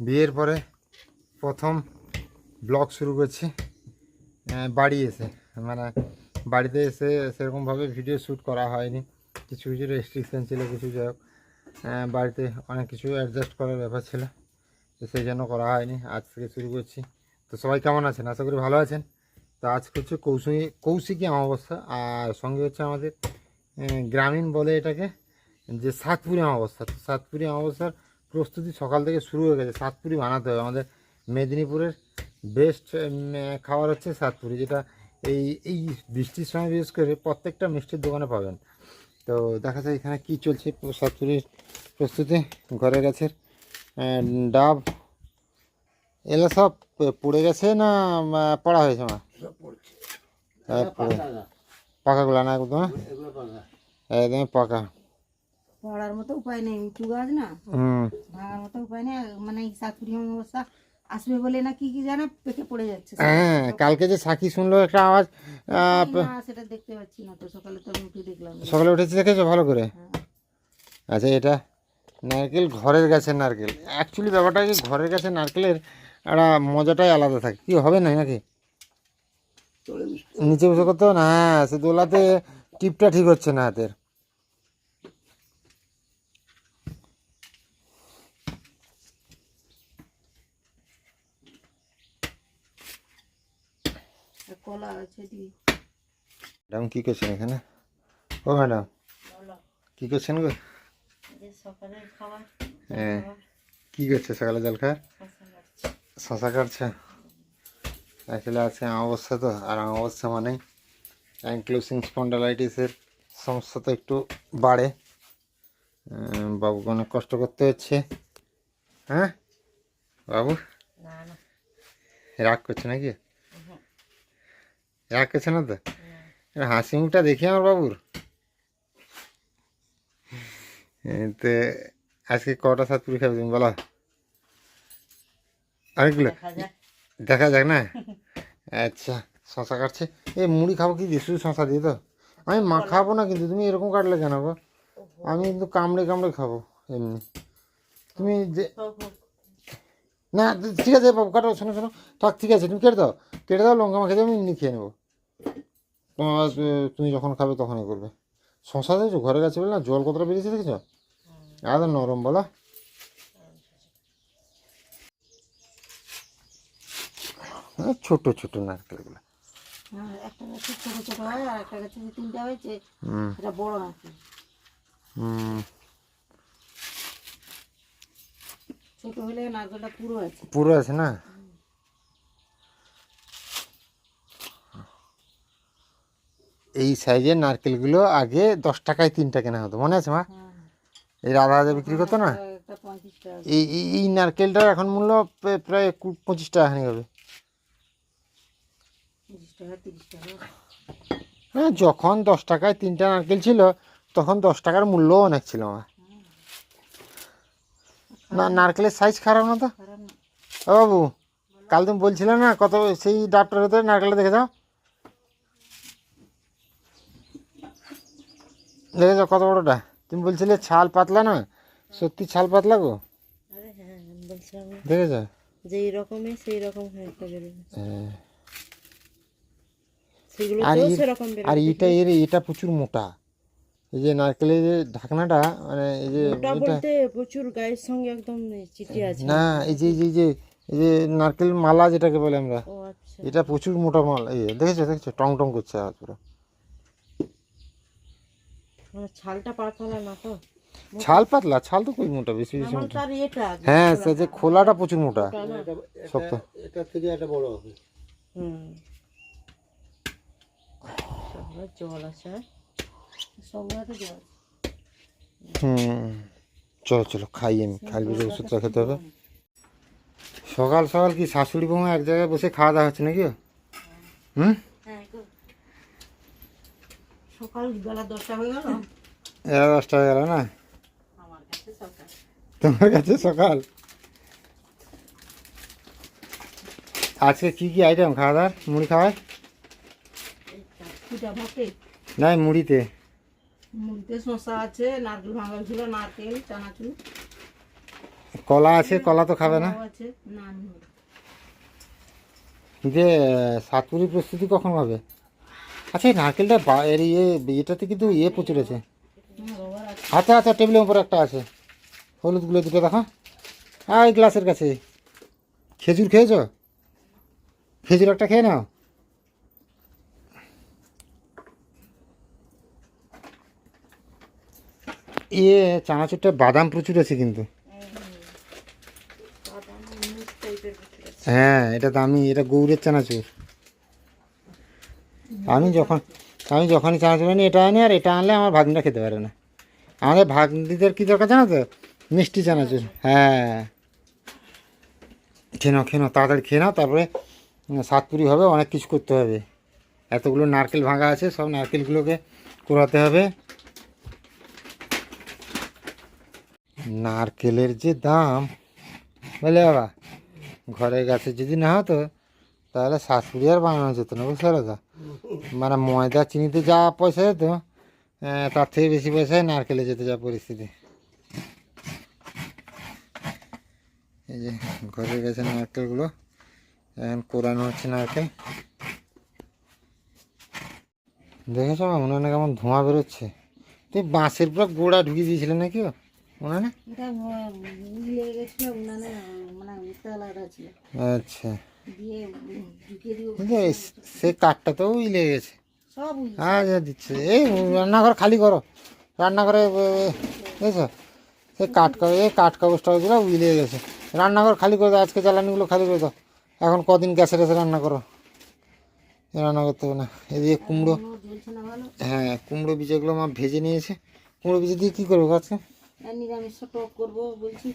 বিয়ের পরে প্রথম ব্লগ শুরু করছি। বাড়ি এসে মানে বাড়িতে এসে সেরকমভাবে ভিডিও শ্যুট করা হয়নি। কিছু কিছু রেস্ট্রিকশন ছিল, কিছু যাই বাড়িতে অনেক কিছু অ্যাডজাস্ট করার ব্যাপার ছিল, তো সেই জন্য করা হয়নি। আজ থেকে শুরু করছি। তো সবাই কেমন আছেন? আশা করি ভালো আছেন। তো আজ হচ্ছে কৌশিকী কৌশিকী অমাবস্যা আর সঙ্গে হচ্ছে আমাদের গ্রামীণ বলে এটাকে, যে সাতপুরি অমাবস্যা। তো সাতপুরি অমাবস্যার প্রস্তুতি সকাল থেকে শুরু হয়ে গেছে। সাতপুরি বানাতে হবে। আমাদের মেদিনীপুরের বেস্ট খাবার হচ্ছে সাতপুরি যেটা এই এই বৃষ্টির সময় বিশেষ করে প্রত্যেকটা মিষ্টির দোকানে পাবেন। তো দেখা যায় এখানে কি চলছে সাতপুরির প্রস্তুতি। ঘরে গাছের ডাব। এগুলো সব পড়ে গেছে না পড়া হয়েছে মা? হ্যাঁ, পাকাগুলো না একদম একদম পাকা। পড়ার মতো উপায় নেই উঁচু গাছ না? ভাঙার মতো উপায় নেই মানে এই সাতপুরি অমাবস্যা আসবে বলে না কি কি জানে পেকে পড়ে যাচ্ছে। হ্যাঁ কালকে যে সাকি শুনলো একটা আওয়াজ সেটা দেখতে পাচ্ছি না তো সকালে তো উঠে দেখলাম। সকালে উঠেছে দেখেছ? ভালো করে? হ্যাঁ। আচ্ছা এটা নারকেল ঘরের গাছের নারকেল। অ্যাকচুয়ালি ব্যাপারটা কি ঘরের গাছের নারকেলের একটা মজাটাই আলাদা থাকে। কি হবে না নাকি? নিচে বসে করতে না? হ্যাঁ সে দোলাতে টিপটা ঠিক হচ্ছে না হাতের। কলা আছে দি। ম্যাডাম কী করছেন এখানে? ও ম্যাডাম। কী করছেন গো? হ্যাঁ কী করছে সকালে জল খায়? শশা কাটছে। অ্যাকচুয়ালি আছে অমাবস্যা তো আর অমাবস্যা মানে অ্যাঙ্ক্লোসিং স্পন্ডালাইটিসের সমস্যা তো একটু বাড়ে। বাবুকে অনেক কষ্ট করতে হচ্ছে। হ্যাঁ? বাবু? না না। রাগ করছে নাকি? করছে না তো? হাসি মুখটা দেখি আমার বাবুর। তো আজকে কটা সাত পুরি খাবে তুমি বলো? অনেকগুলো দেখা যাক। না? আচ্ছা শশা কাটছে। এই মুড়ি খাব কি দিয়ে? শুধু শশা দিয়ে তো? আমি মা খাব না কিন্তু তুমি এরকম কাটলে কেন গো? আমি কিন্তু কামড়ে কামড়ে খাব এমনি। তুমি যে। না ঠিক আছে বাবু কাটো শোনো শোনো। থাক ঠিক আছে তুমি কেটে দাও। কেটে দাও লঙ্কা মাখে আমি এমনি খেয়ে নেব। তোমার তুমি যখন খাবে তখনই করবে। শশা দেখছ ঘরে গেছে বলে না জল কতটা বেরিয়েছে দেখেছ? এত নরম বলো। ছোট ছোট নারকেলগুলো। হ্যাঁ, একটা ছোট ছোট হয় আর একটা গাছে তিনটা হয়েছে এটা বড় নাকি হুম। ছোট হলে নারকেলটা পুরো আছে। পুরো আছে না? এই সাইজের নারকেলগুলো আগে দশ টাকায় তিনটা কেনা হতো। মনে আছে মা? হ্যাঁ এই রাধা রাধা বিক্রি করতো না? টাকা এই এই- নারকেলটার এখন মূল্য প্রায়- পঁচিশ টাকা খানি হবে। হ্যাঁ যখন দশ টাকায় তিনটা নারকেল ছিল তখন দশ টাকার মূল্যও অনেক ছিল আমার না নারকেলের সাইজ খারাপ না তো? ও বাবু কাল তুমি বলছিলে না কত সেই ডাবটার ভেতরে নারকেলটা দেখে যাও। দেখে যাও কত বড়টা। তুমি বলছিলে ছাল পাতলা না সত্যি ছাল পাতলা গো। হ্যাঁ না, দেখে যাও। যেই রকমের সেই রকম হ্যাঁ। আর এটা এর এটা প্রচুর মোটা। এই যে নারকেলের যে ঢাকনাটা মানে এই যে বলতে প্রচুর গায়ের সঙ্গে একদম চিঠি আছে। না এই যে এই যে- এই যে নারকেল মালা যেটাকে বলে আমরা আচ্ছা। এটা প্রচুর মোটা মাল এই দেখেছ দেখেছ টং টং করছে হাত পুরো। মানে ছালটা পাতলা না তো? ছাল পাতলা ছাল তো কই মোটা বেশি বেশি মোটা। হ্যাঁ সে যে খোলাটা প্রচুর মোটা। শক্ত। এটা থেকে একটা বড় হবে। হুম। জল আছে হ্যাঁ? সঙ্গে তো জল আছে। হুম চলো চলো খাই আমি খাইলে যে ওষুধটা খেতে হবে। সকাল সকাল কি শাশুড়ি বৌমা এক জায়গায় বসে খাওয়া দাওয়া হচ্ছে নাকি? হুম? হ্যাঁ সকাল বেলা দশটা হয়ে গেল। এগারো দশটা হয়ে গেল না? তোমার কাছে সকাল? আজকে কি কি আইটেম খাওয়া দাওয়ার? মুড়ি খাওয়ায় নাই মুড়িতে। মুড়িতে শসা আছে নারকেল ভাঙা ছিল নারকেল চানাচুর। কলা আছে কলা তো খাবে না? আছে না যে সাতপুরি প্রস্তুতি কখন হবে? আচ্ছা এই নারকেলটা এর ইয়ে এটাতে কিন্তু ইয়ে প্রচুর আছে। আচ্ছা আচ্ছা টেবিলের উপর একটা আছে। হলুদগুলো দুটো দেখো। ওই গ্লাসের কাছে। খেজুর খেয়েছ? খেজুর একটা খেয়ে নাও। ইয়ে চানাচুরটা বাদাম প্রচুর আছে কিন্তু। হ্যাঁ এটা দামি, এটা গৌরের চানাচুর। আমি যখন আমি যখনই চানাচুর আনি এটা আনি আর এটা আনলে আমার ভাগ্নিটা খেতে পারে না। আমাদের ভাগ্নিদের কী দরকার জানো তো? মিষ্টি চানাচুর। হ্যাঁ। খেয়ে নাও খেয়ে নাও তাড়াতাড়ি খেয়ে নাও, তারপরে সাতপুরি হবে, অনেক কিছু করতে হবে। এতগুলো নারকেল ভাঙা আছে, সব নারকেলগুলোকে কোরাতে হবে। নারকেলের যে দাম, বলে বাবা, ঘরের গাছে যদি না হতো, তাহলে শাশুড়ি আর বানানো যেত না বুঝতে পারো মানে ময়দা, চিনিতে যা পয়সা যেত তার থেকে বেশি পয়সায় নারকেলে যেতে যা পরিস্থিতি। এই যে ঘরের গাছে নারকেলগুলো, এখন কোরানো হচ্ছে নারকেল। দেখেছ মনে হয় কেমন ধোঁয়া বেরোচ্ছে। তুই বাঁশের পুরো গোড়া ঢুকিয়ে দিয়েছিলে নাকি ও? মনে হয় না এটা উড়িয়ে গেছিল উনানে মানে ছিল আচ্ছা। দিয়ে ঢুকিয়ে এই- সে কাঠটাতেও লেগে গেছে। সব হ্যাঁ দিচ্ছে। এই রান্নাঘর খালি করো। রান্নাঘরে বুঝেছ সে কাঠ এই কাঠ কাগজ টাগজগুলো উইলে গেছে। রান্নাঘর খালি করে দাও আজকে জ্বালানিগুলো খালি করে দাও। এখন কদিন গ্যাসে গ্যাসে রান্না করো? রান্না করতে হবে না। এদিকে কুমড়ো হ্যাঁ কুমড়ো বীজগুলো মা ভেজে নিয়েছে। কুমড়ো বীজ দিয়ে কী করব আজকে? নিরামিষ টক করব বলছি।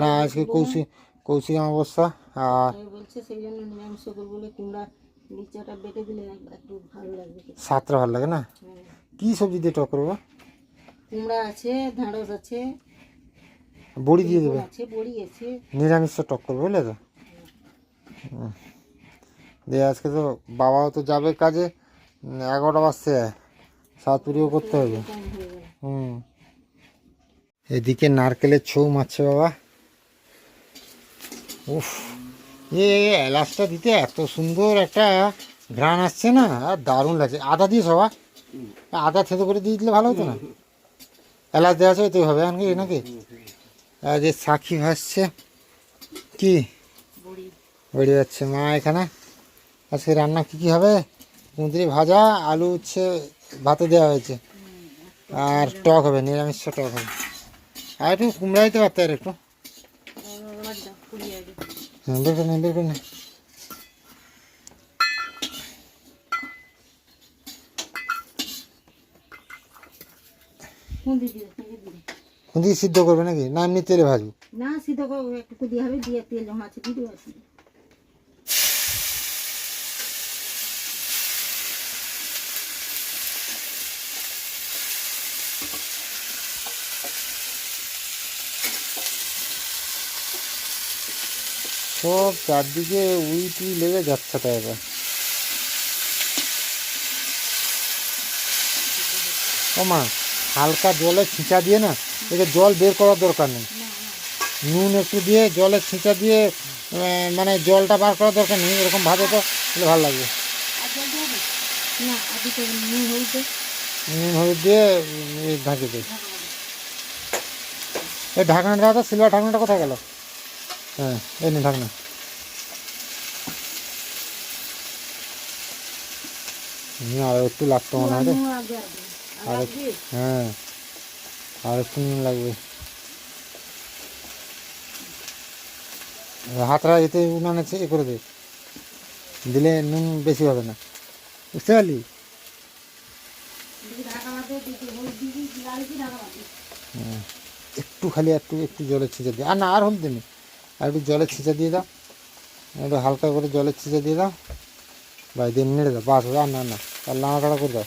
না আজকে কৌশিক কৌশিক আর বলছে সেই জন্য নিরামিষ করব বলে কুমড়া নিচাটা বেটে দিলে একটু ভালো লাগবে খেতে। সাতটা ভালো লাগে না? হ্যাঁ। কী সবজি দিয়ে টক করব? কুমড়া আছে আছে। বড়ি দিয়ে দেবে? আছে বড়ি আছে। নিরামিষ টক করবে বুঝলে তো। দিয়ে আজকে তো বাবাও তো যাবে কাজে এগারোটা বাজছে। সাতপুরিও করতে হবে। হুম। এদিকে নারকেলের ছৌ মারছে বাবা। উফ এ এলাচটা দিতে এত সুন্দর একটা ঘ্রাণ আসছে না আর দারুণ লাগছে। আদা দিয়ে সবা আদা থেতো করে দিয়ে দিলে ভালো হতো না? এলাচ দেওয়া আছে তো হবে নাকি নাকি? আর যে সাক্ষী ভাসছে কি? বড়ি। যাচ্ছে মা এখানে। আজকে রান্না কী কী হবে? কুঁদরি ভাজা আলু হচ্ছে ভাতে দেওয়া হয়েছে। আর টক হবে নিরামিষ টক হবে। আর একটু কুমড়া দিতে পারতে আর একটু হ্যাঁ, বের করে নে, বের করে নে। খুঁদি দিয়ে খুঁদি দিয়ে কুঁদি সিদ্ধ করবে নাকি না এমনি তেলে ভাজবো না সিদ্ধ করব একটু দিয়ে হবে দিয়ে তেল জমা আছে দিয়ে দেবো সব চারদিকে উই টুই লেগে যাচ্ছে তাই এবার। ও মা হালকা জলে ছিঁচা দিয়ে না একে জল বের করার দরকার নেই। নুন একটু দিয়ে জলে ছিঁচা দিয়ে মানে জলটা বার করার দরকার নেই এরকম ভাবে তো ভালো লাগবে। নুন হলুদ দিয়ে ঢাকি দিই এই ঢাকনাটা সিলভার ঢাকনাটা কোথায় গেল? হ্যাঁ এই নে ঢাকনা। আর একটু লাগতো মনে হয়। নুন আর দে। হ্যাঁ আর একটু নুন লাগবে। হাতটা এতে উনানে এ করে দে। দিলে নুন বেশি হবে না। বুঝতে পারলি? হ্যাঁ। একটু খালি একটু একটু জলের ছিঁচা দিয়ে আর না আর হলুদ দিনি আর একটু জলের ছিঁচা দিয়ে দাও। একটু হালকা করে জলের ছিঁচা দিয়ে দাও। ভাই দিয়ে নেড়ে দাও, বাস আর না না আর লাড়াটাড়া করে দাও।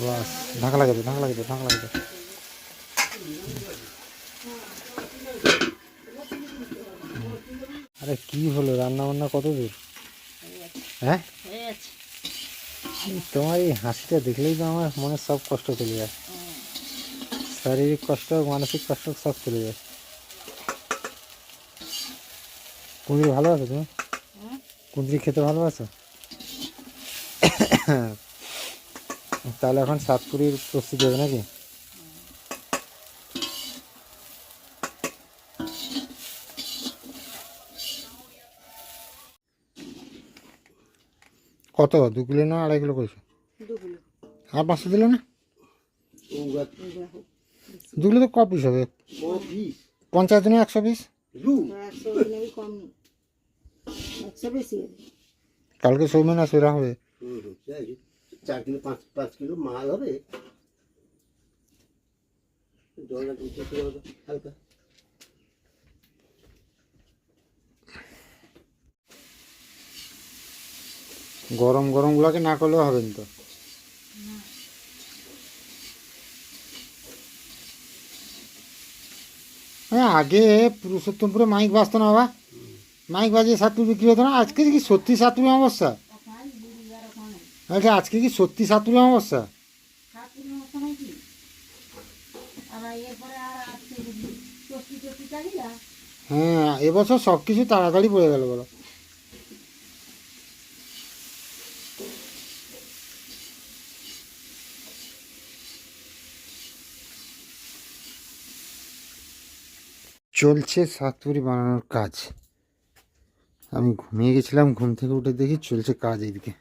বাস, ঢাকা লাগে দাও, ঢাকা লাগে দাও, ঢাকা লাগে আরে এ, কি হলো? রান্না বান্না কত দূর হ্যাঁ? তোমার এই হাসিটা দেখলেই তো আমার মনে সব কষ্ট চলে যায়। শারীরিক কষ্ট, মানসিক কষ্ট সব চলে যায়। কুঁদরি ভালোবাসো তুমি? কুঁদরি খেতে ভালোবাসো তাহলে এখন সাতপুরির প্রস্তুতি হবে নাকি? কত? দু কিলো না আড়াই কিলো করেছ আর পাঁচশো দিল না? দু কিলো তো ক পিস হবে? পঞ্চায়েত দিনে একশো পিস? কালকে সৌমেন আসবে এরা হবে। চার কিলো পাঁচ পাঁচ কিলো মাল হবে। হালকা। গরম গরমগুলোকে না করলেও হবে না তো হ্যাঁ আগে পুরুষোত্তমপুরে মাইক বাজতো না বাবা। মাইক বাজিয়ে সাতপুর বিক্রি হতো না। আজকে কি সত্যি সাতপুরি অবস্থা আচ্ছা আজকে কি সত্যি চষ্টি চালিয়ে হ্যাঁ এবছর সব কিছু তাড়াতাড়ি পড়ে গেল বলো। চলছে সাতপুরি বানানোর কাজ। আমি ঘুমিয়ে গেছিলাম ঘুম থেকে উঠে দেখি চলছে কাজ এইদিকে।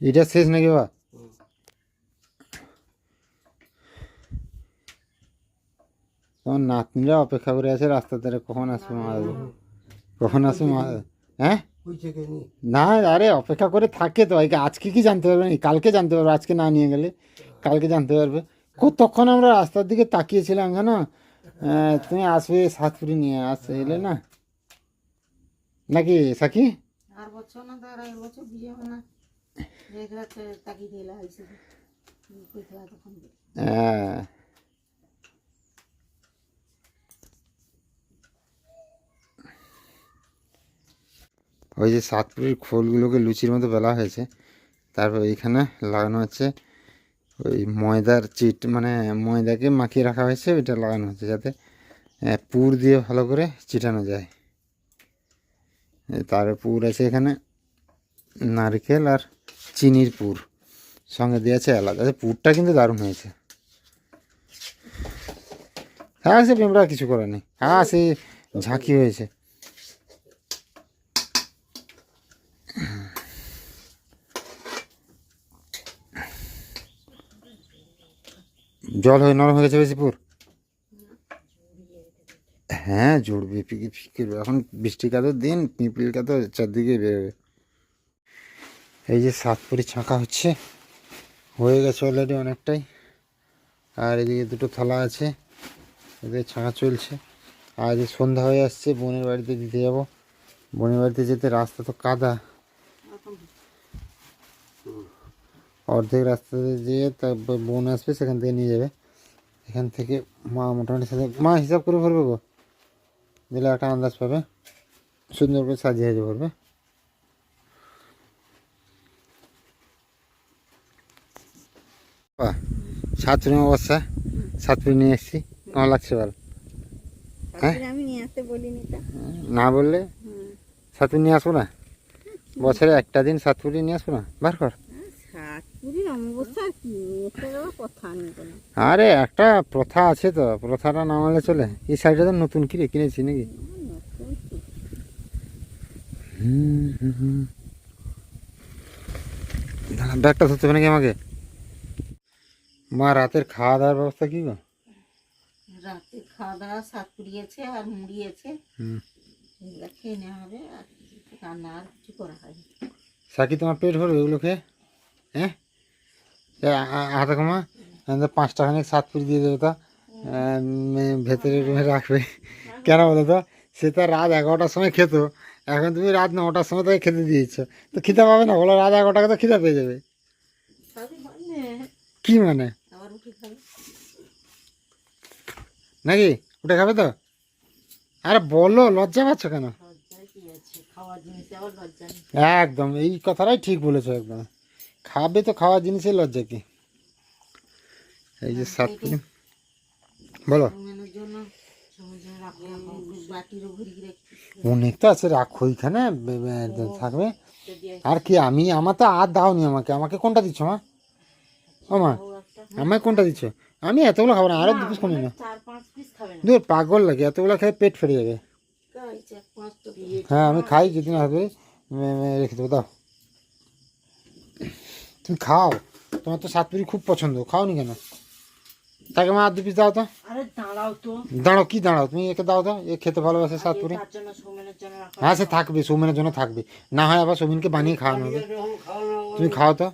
এটা শেষ নাকি বা তোমার নাতনিরা অপেক্ষা করে আছে রাস্তার ধারে কখন আসবে মা? দেবো কখন আসবে মা? হ্যাঁ? না আরে অপেক্ষা করে থাকে তো আজকে কি জানতে পারবে কালকে জানতে পারবে আজকে না নিয়ে গেলে। কালকে জানতে পারবে। কতক্ষণ আমরা রাস্তার দিকে তাকিয়েছিলাম জানো? তুমি আসবে সাতপুরি নিয়ে আস এলে না? নাকি সাকি? আর বছর না তার এক বছর বিয়ে হবে না। দেখলা তাকিয়ে দিলা আইসে কইতলা তখন হ্যাঁ। ওই যে সাতপুরির খোলগুলোকে লুচির মতো বেলা হয়েছে। তারপর এইখানে লাগানো হচ্ছে। ওই ময়দার চিট মানে ময়দাকে মাখিয়ে রাখা হয়েছে ওইটা লাগানো হচ্ছে যাতে পুর দিয়ে ভালো করে চিটানো যায়। তার পুর আছে এখানে নারকেল আর চিনির পুর। সঙ্গে দিয়েছে আলাদা আচ্ছা, পুরটা কিন্তু দারুণ হয়েছে। হ্যাঁ সে পিঁপড়া কিছু করার নেই। হ্যাঁ সে ঝাঁকি হয়েছে। জল হয়ে, নরম হয়ে গেছে বেশি পুর? হ্যাঁ জুড়বে পিকি ফিকির এখন বৃষ্টি কাদর দিন, পিঁপড়ির কাদর চারদিকে বেরোবে। এই যে সাতপুরি ছাঁকা হচ্ছে, হয়ে গেছে অলরেডি অনেকটাই। আর এদিকে দুটো থালা আছে, এদের ছাঁকা চলছে। আর এই সন্ধ্যা হয়ে আসছে, বোনের বাড়িতে দিতে যাব। বোনের বাড়িতে যেতে রাস্তা তো কাদা। অর্ধেক রাস্তাতে যেয়ে তারপর বোন আসবে সেখান থেকে নিয়ে যাবে। এখান থেকে মা মোটামুটি সাথে মা হিসাব করে ভরবে গো। দিলে একটা আন্দাজ পাবে সুন্দর করে সাজিয়ে সাজিয়ে ভরবে। সাতপুরি অবস্থা সাতপুরি নিয়ে এসেছি কেমন লাগছে বল? হ্যাঁ? না বললে। সাতপুরি নিয়ে আসব না? বছরে একটা দিন সাতপুরি নিয়ে আসব না? বার কর। আরে একটা প্রথা আছে তো প্রথাটা না মানলে চলে। এই শাড়িটা তো নতুন কিনে কিনেছি নাকি? ব্যাগটা ধরতে হবে নাকি আমাকে? মা রাতের খাওয়া দাওয়ার ব্যবস্থা কি গো? রাতে খাওয়া দাওয়া সাতপুরি আছে আর মুড়ি আছে হুম। এগুলো খেয়ে নেওয়া হবে আর রান্না আর কিছু করা হয়নি। সাকি তোমার পেট ভরবে এগুলো খেয়ে? হ্যাঁ? হাতে কমা পাঁচ টাকা খানিক সাত পিস দিয়ে দেবে তা ভেতরে রুমে রাখবে। কেন বলো তো? সে তো রাত এগারোটার সময় খেত। এখন তুমি রাত নটার সময় তাকে খেতে দিয়েছ। তো খিদা পাবে না? বলো রাত এগারোটাকে তো খিদা পেয়ে যাবে। মানে। কি মানে? নাকি? উঠে খাবে তো? আরে বলো লজ্জা পাচ্ছ কেন? একদম এই কথাটাই ঠিক বলেছ একদম। খাবে তো খাওয়ার জিনিসের লজ্জা কি? এই যে সাতপুরি বলো। অনেক তো আছে রাখো ওইখানে থাকবে। আর কি আমি আমার তো আর দাওনি আমাকে। আমাকে কোনটা দিচ্ছ মা? ও একটা আমায় কোনটা দিচ্ছ? আমি এতগুলো খাব না আরও দু পিস কমে না। দূর পাগল লাগে এতগুলো খেয়ে পেট ফেটে যাবে। হ্যাঁ আমি খাই যেদিন আসবে রেখে দেবো দাও। তুমি খাও। তোমার তো সাতপুরি খুব পছন্দ খাওনি কেন? তাকে মা দু পিস দাও তো। দাঁড়াও কি দাঁড়াও? তুমি একে দাও তো এ খেতে ভালোবাসে সাতপুরি। হ্যাঁ সে থাকবে সৌমেনের জন্য থাকবে। না হয় আবার সৌমিনকে বানিয়ে খাওয়ানো হবে। তুমি খাও তো।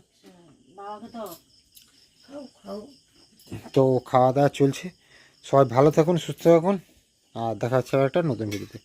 তো খাও খাও। তো খাওয়া দাওয়া চলছে। সবাই ভালো থাকুন সুস্থ থাকুন। আর দেখা হচ্ছে একটা নতুন ভিডিওতে